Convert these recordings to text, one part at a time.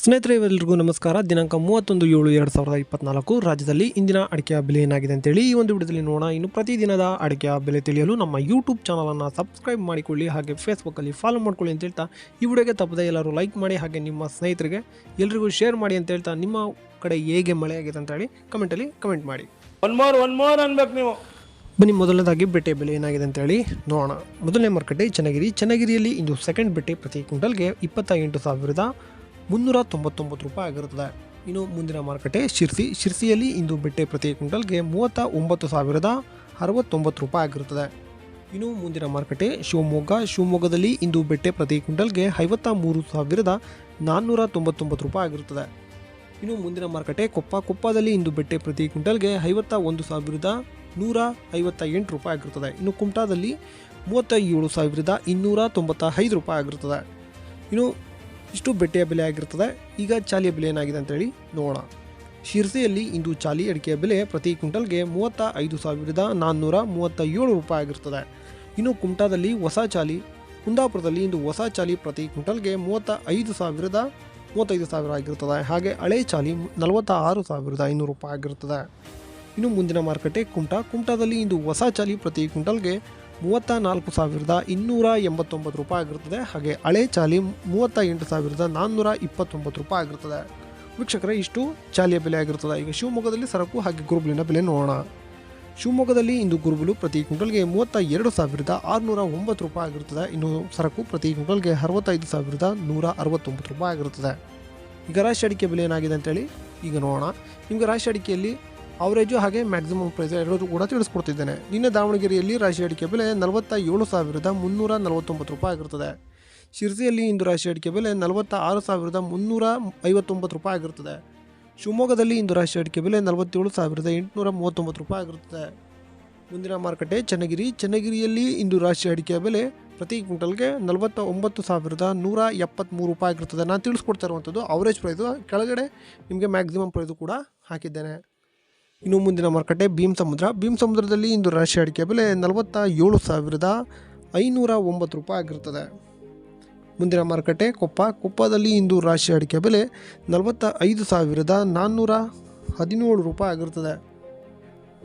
ಸ್ನೇಹಿತರೆ ಇವೆಲ್ಲರಿಗೂ ನಮಸ್ಕಾರ. ದಿನಾಂಕ ಮೂವತ್ತೊಂದು ಏಳು ಎರಡು ಸಾವಿರದ ಇಪ್ಪತ್ನಾಲ್ಕು. ರಾಜ್ಯದಲ್ಲಿ ಇಂದಿನ ಅಡಿಕೆಯ ಬೆಲೆ ಏನಾಗಿದೆ ಅಂತೇಳಿ ಈ ಒಂದು ವಿಡಿಯೋದಲ್ಲಿ ನೋಡೋಣ. ಇನ್ನು ಪ್ರತಿದಿನದ ಅಡಿಕೆಯ ಬೆಲೆ ತಿಳಿಯಲು ನಮ್ಮ ಯೂಟ್ಯೂಬ್ ಚಾನಲನ್ನು ಸಬ್ಸ್ಕ್ರೈಬ್ ಮಾಡಿಕೊಳ್ಳಿ ಹಾಗೆ ಫೇಸ್ಬುಕ್ಕಲ್ಲಿ ಫಾಲೋ ಮಾಡ್ಕೊಳ್ಳಿ ಅಂತ ಹೇಳ್ತಾ ಈ ವಿಡಿಯೋಗೆ ತಪ್ಪದೆ ಎಲ್ಲರೂ ಲೈಕ್ ಮಾಡಿ ಹಾಗೆ ನಿಮ್ಮ ಸ್ನೇಹಿತರಿಗೆ ಎಲ್ರಿಗೂ ಶೇರ್ ಮಾಡಿ ಅಂತ ಹೇಳ್ತಾ ನಿಮ್ಮ ಕಡೆ ಹೇಗೆ ಮಳೆ ಆಗಿದೆ ಅಂತ ಹೇಳಿ ಕಮೆಂಟಲ್ಲಿ ಕಮೆಂಟ್ ಮಾಡಿ. ಒನ್ ಮೋರ್ ಒನ್ ಮೋರ್ ಅನ್ಬೇಕು ನೀವು. ಬನ್ನಿ ಮೊದಲನೇದಾಗಿ ಬೆಟ್ಟೆ ಬೆಲೆ ಏನಾಗಿದೆ ಅಂತೇಳಿ ನೋಡೋಣ. ಮೊದಲನೇ ಮಾರುಕಟ್ಟೆ ಚನ್ನಗಿರಿ. ಚನ್ನಗಿರಿಯಲ್ಲಿ ಇಂದು ಸೆಕೆಂಡ್ ಬೆಟ್ಟೆ ಪ್ರತಿ ಕ್ವಿಂಟಲ್ಗೆ ಇಪ್ಪತ್ತ ಎಂಟು ಸಾವಿರದ ಮುನ್ನೂರ ತೊಂಬತ್ತೊಂಬತ್ತು ರೂಪಾಯಿ ಆಗಿರುತ್ತದೆ. ಇನ್ನು ಮುಂದಿನ ಮಾರುಕಟ್ಟೆ ಶಿರ್ಸಿ. ಶಿರ್ಸಿಯಲ್ಲಿ ಇಂದು ಬೆಟ್ಟೆ ಪ್ರತಿ ಕ್ವಿಂಟಲ್ಗೆ ಮೂವತ್ತ ಒಂಬತ್ತು ಸಾವಿರದ ಅರವತ್ತೊಂಬತ್ತು ರೂಪಾಯಿ ಆಗಿರುತ್ತದೆ. ಇನ್ನು ಮುಂದಿನ ಮಾರುಕಟ್ಟೆ ಶಿವಮೊಗ್ಗ. ಶಿವಮೊಗ್ಗದಲ್ಲಿ ಇಂದು ಬೆಟ್ಟೆ ಪ್ರತಿ ಕ್ವಿಂಟಲ್ಗೆ ಐವತ್ತ ಮೂರು ಸಾವಿರದ ನಾನ್ನೂರ ತೊಂಬತ್ತೊಂಬತ್ತು ರೂಪಾಯಿ ಆಗಿರುತ್ತದೆ. ಇನ್ನು ಮುಂದಿನ ಮಾರುಕಟ್ಟೆ ಕೊಪ್ಪ. ಕೊಪ್ಪದಲ್ಲಿ ಇಂದು ಬೆಟ್ಟೆ ಪ್ರತಿ ಕ್ವಿಂಟಲ್ಗೆ ಐವತ್ತ ಒಂದು ಸಾವಿರದ ನೂರ ಐವತ್ತ ಎಂಟು ರೂಪಾಯಿ ಆಗಿರುತ್ತದೆ. ಇನ್ನು ಕುಮಟಾದಲ್ಲಿ ಮೂವತ್ತ ಏಳು ಸಾವಿರದ ಇನ್ನೂರ ತೊಂಬತ್ತ ಐದು ರೂಪಾಯಿ ಆಗಿರುತ್ತದೆ. ಇನ್ನು ಇಷ್ಟು ಬೆಟ್ಟೆಯ ಬೆಲೆ ಆಗಿರ್ತದೆ. ಈಗ ಚಾಲಿಯ ಬೆಲೆ ಏನಾಗಿದೆ ಅಂತೇಳಿ ನೋಡೋಣ. ಶಿರ್ಸಿಯಲ್ಲಿ ಇಂದು ಚಾಲಿ ಅಡಿಕೆಯ ಬೆಲೆ ಪ್ರತಿ ಕ್ವಿಂಟಲ್ಗೆ ಮೂವತ್ತ ಐದು ಸಾವಿರದ ನಾನ್ನೂರ ಮೂವತ್ತ ಏಳು ರೂಪಾಯಿ ಆಗಿರ್ತದೆ. ಇನ್ನು ಕುಮಟಾದಲ್ಲಿ ಹೊಸ ಚಾಲಿ, ಕುಂದಾಪುರದಲ್ಲಿ ಇಂದು ಹೊಸ ಚಾಲಿ ಪ್ರತಿ ಕ್ವಿಂಟಲ್ಗೆ ಮೂವತ್ತ ಐದು ಸಾವಿರದ ಮೂವತ್ತೈದು ಸಾವಿರ ಆಗಿರ್ತದೆ. ಹಾಗೆ ಹಳೆ ಚಾಲಿ ನಲವತ್ತ ಆರು ಸಾವಿರದ ಐನೂರು ರೂಪಾಯಿ ಆಗಿರುತ್ತದೆ ಇನ್ನು ಮುಂದಿನ ಮಾರುಕಟ್ಟೆ ಕುಮಟಾ. ಕುಮಟಾದಲ್ಲಿ ಇಂದು ಹೊಸ ಚಾಲಿ ಪ್ರತಿ ಕ್ವಿಂಟಲ್ಗೆ ಮೂವತ್ತ ನಾಲ್ಕು ಸಾವಿರದ ಇನ್ನೂರ ಎಂಬತ್ತೊಂಬತ್ತು ರೂಪಾಯಿ ಆಗಿರ್ತದೆ. ಹಾಗೆ ಹಳೆ ಚಾಲಿ ಮೂವತ್ತ ಎಂಟು ಸಾವಿರದ ನಾನ್ನೂರ ಇಪ್ಪತ್ತೊಂಬತ್ತು ರೂಪಾಯಿ ಆಗಿರ್ತದೆ. ವೀಕ್ಷಕರೇ, ಇಷ್ಟು ಚಾಲಿಯ ಬೆಲೆ ಆಗಿರ್ತದೆ. ಈಗ ಶಿವಮೊಗ್ಗದಲ್ಲಿ ಸರಕು ಹಾಗೆ ಗುರುಬಲಿನ ಬೆಲೆ ನೋಡೋಣ. ಶಿವಮೊಗ್ಗದಲ್ಲಿ ಇಂದು ಗುರುಬಲು ಪ್ರತಿ ಕ್ವಿಂಟಲ್ಗೆ ಮೂವತ್ತ ಎರಡು ಸಾವಿರದ ಆರುನೂರ ಒಂಬತ್ತು ರೂಪಾಯಿ ಆಗಿರ್ತದೆ. ಇನ್ನು ಸರಕು ಪ್ರತಿ ಕ್ವಿಂಟಲ್ಗೆ ಅರವತ್ತೈದು ಸಾವಿರದ ನೂರ ಅರವತ್ತೊಂಬತ್ತು ರೂಪಾಯಿ ಆಗಿರುತ್ತದೆ ಈಗ ರಾಶಿ ಅಡಿಕೆ ಬೆಲೆ ಏನಾಗಿದೆ ಅಂತೇಳಿ ಈಗ ನೋಡೋಣ. ನಿಮಗೆ ರಾಶಿ ಅಡಿಕೆಯಲ್ಲಿ ಅವರೇಜು ಹಾಗೆ ಮ್ಯಾಕ್ಸಿಮಮ್ ಪ್ರೈಸ್ ಎರಡು ಕೂಡ ತಿಳಿಸ್ಕೊಡ್ತಿದ್ದೇನೆ. ನಿನ್ನೆ ದಾವಣಗೆರೆಯಲ್ಲಿ ರಾಶಿ ಅಡಿಕೆ ಬೆಲೆ ನಲವತ್ತ ಏಳು ಸಾವಿರದ ಮುನ್ನೂರ ನಲವತ್ತೊಂಬತ್ತು ರೂಪಾಯಿ ಆಗಿರುತ್ತದೆ ಶಿರ್ಸಿಯಲ್ಲಿ ಇಂದು ರಾಶಿ ಅಡಿಕೆ ಬೆಲೆ ನಲವತ್ತ ಆರು ಸಾವಿರದ ಮುನ್ನೂರ ಐವತ್ತೊಂಬತ್ತು ರೂಪಾಯಿ ಆಗಿರುತ್ತದೆ ಶಿವಮೊಗ್ಗದಲ್ಲಿ ಇಂದು ರಾಶಿ ಅಡಿಕೆ ಬೆಲೆ ನಲವತ್ತೇಳು ಸಾವಿರದ ಎಂಟುನೂರ ಮೂವತ್ತೊಂಬತ್ತು ರೂಪಾಯಿ ಆಗಿರುತ್ತದೆ ಮುಂದಿನ ಮಾರುಕಟ್ಟೆ ಚನ್ನಗಿರಿ. ಚನ್ನಗಿರಿಯಲ್ಲಿ ಇಂದು ರಾಶಿ ಅಡಿಕೆ ಬೆಲೆ ಪ್ರತಿ ಕ್ವಿಂಟಲ್ಗೆ ನಲವತ್ತ ಒಂಬತ್ತು ಸಾವಿರದ ನೂರ ಎಪ್ಪತ್ತ್ಮೂರು ರೂಪಾಯಿ ಆಗಿರ್ತದೆ. ನಾನು ತಿಳಿಸ್ಕೊಡ್ತಾ ಇರುವಂಥದ್ದು ಅವರೇಜ್ ಪ್ರೈಸು ಕೆಳಗಡೆ ನಿಮಗೆ ಮ್ಯಾಕ್ಸಿಮಮ್ ಪ್ರೈಸು ಕೂಡ ಹಾಕಿದ್ದೇನೆ. ಇನ್ನು ಮುಂದಿನ ಮಾರುಕಟ್ಟೆ ಭೀಮ್ ಸಮುದ್ರ. ಭೀಮ್ ಸಮುದ್ರದಲ್ಲಿ ಇಂದು ರಾಶಿ ಅಡಿಕೆ ಬೆಲೆ ನಲವತ್ತ ಏಳು ಸಾವಿರದ ಐನೂರ ಒಂಬತ್ತು ರೂಪಾಯಿ ಆಗಿರುತ್ತದೆ. ಮುಂದಿನ ಮಾರುಕಟ್ಟೆ ಕೊಪ್ಪ. ಕೊಪ್ಪದಲ್ಲಿ ಇಂದು ರಾಶಿ ಅಡಿಕೆ ಬೆಲೆ ನಲವತ್ತ ಐದು ಸಾವಿರದ ನಾನ್ನೂರ ಹದಿನೇಳು ರೂಪಾಯಿ ಆಗಿರುತ್ತದೆ.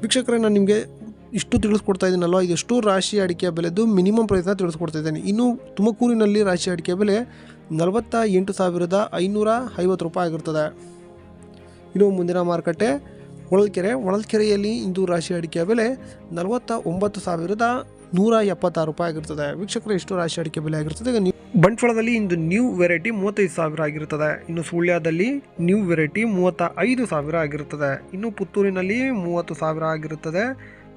ವೀಕ್ಷಕರೇ, ನಾನು ನಿಮಗೆ ಇಷ್ಟು ತಿಳಿಸ್ಕೊಡ್ತಾ ಇದ್ದೀನಲ್ವ? ಇದೆಷ್ಟು ರಾಶಿ ಅಡಿಕೆ ಬೆಲೆದು ಮಿನಿಮಮ್ ಪ್ರಯತ್ನ ತಿಳಿಸ್ಕೊಡ್ತಾ ಇದ್ದೇನೆ. ಇನ್ನು ತುಮಕೂರಿನಲ್ಲಿ ರಾಶಿ ಅಡಿಕೆ ಬೆಲೆ ನಲವತ್ತ ಎಂಟು ಸಾವಿರದ ಐನೂರ ಐವತ್ತು ರೂಪಾಯಿ ಆಗಿರ್ತದೆ ಇನ್ನು ಮುಂದಿನ ಮಾರುಕಟ್ಟೆ ಹೊಳಲ್ಕೆರೆ, ಹೊಳಲ್ಕೆರೆಯಲ್ಲಿ ಇಂದು ರಾಶಿ ಅಡಿಕೆಯ ಬೆಲೆ ನಲವತ್ತ ಒಂಬತ್ತು ಸಾವಿರದ ನೂರ ಎಪ್ಪತ್ತಾರು ರೂಪಾಯಿ ಆಗಿರ್ತದೆ. ವೀಕ್ಷಕರು, ಇಷ್ಟು ರಾಶಿ ಅಡಿಕೆ ಬೆಲೆ ಆಗಿರ್ತದೆ. ಈಗ ಬಂಟ್ವಾಳದಲ್ಲಿ ಇಂದು ನ್ಯೂ ವೆರೈಟಿ ಮೂವತ್ತೈದು ಸಾವಿರ ಆಗಿರುತ್ತದೆ ಇನ್ನು ಸುಳ್ಯದಲ್ಲಿ ನ್ಯೂ ವೆರೈಟಿ ಮೂವತ್ತ ಐದು ಸಾವಿರ ಆಗಿರುತ್ತದೆ ಇನ್ನು ಪುತ್ತೂರಿನಲ್ಲಿ ಮೂವತ್ತು ಸಾವಿರ ಆಗಿರುತ್ತದೆ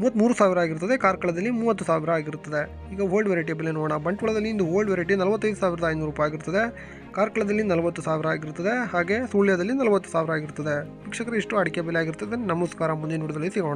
ಮೂವತ್ತ್ಮೂರು ಸಾವಿರ ಆಗಿರುತ್ತದೆ ಕಾರ್ಕಳದಲ್ಲಿ ಮೂವತ್ತು ಸಾವಿರ ಆಗಿರುತ್ತದೆ ಈಗ ಓಲ್ಡ್ ವೆರೈಟಿ ಬೆಲೆ ನೋಡೋಣ. ಬಂಟ್ವಾಳದಲ್ಲಿ ಇಂದು ಓಲ್ಡ್ ವೆರೈಟಿ ನಲವತ್ತೈದು ಸಾವಿರದ ಐನೂರು ರೂಪಾಯಿ ಆಗಿರುತ್ತದೆ ಕಾರ್ಕಳದಲ್ಲಿ ನಲವತ್ತು ಸಾವಿರ ಆಗಿರುತ್ತದೆ ಹಾಗೆ ಸುಳ್ಯದಲ್ಲಿ ನಲವತ್ತು ಸಾವಿರ ಆಗಿರುತ್ತದೆ ವೀಕ್ಷಕರು, ಇಷ್ಟು ಅಡಿಕೆ ಬೆಲೆ ಆಗಿರ್ತದೆ. ನಮಸ್ಕಾರ. ಮುಂದಿನ ವಿಡಿಯೋದಲ್ಲಿ ಸಿಗೋಣ.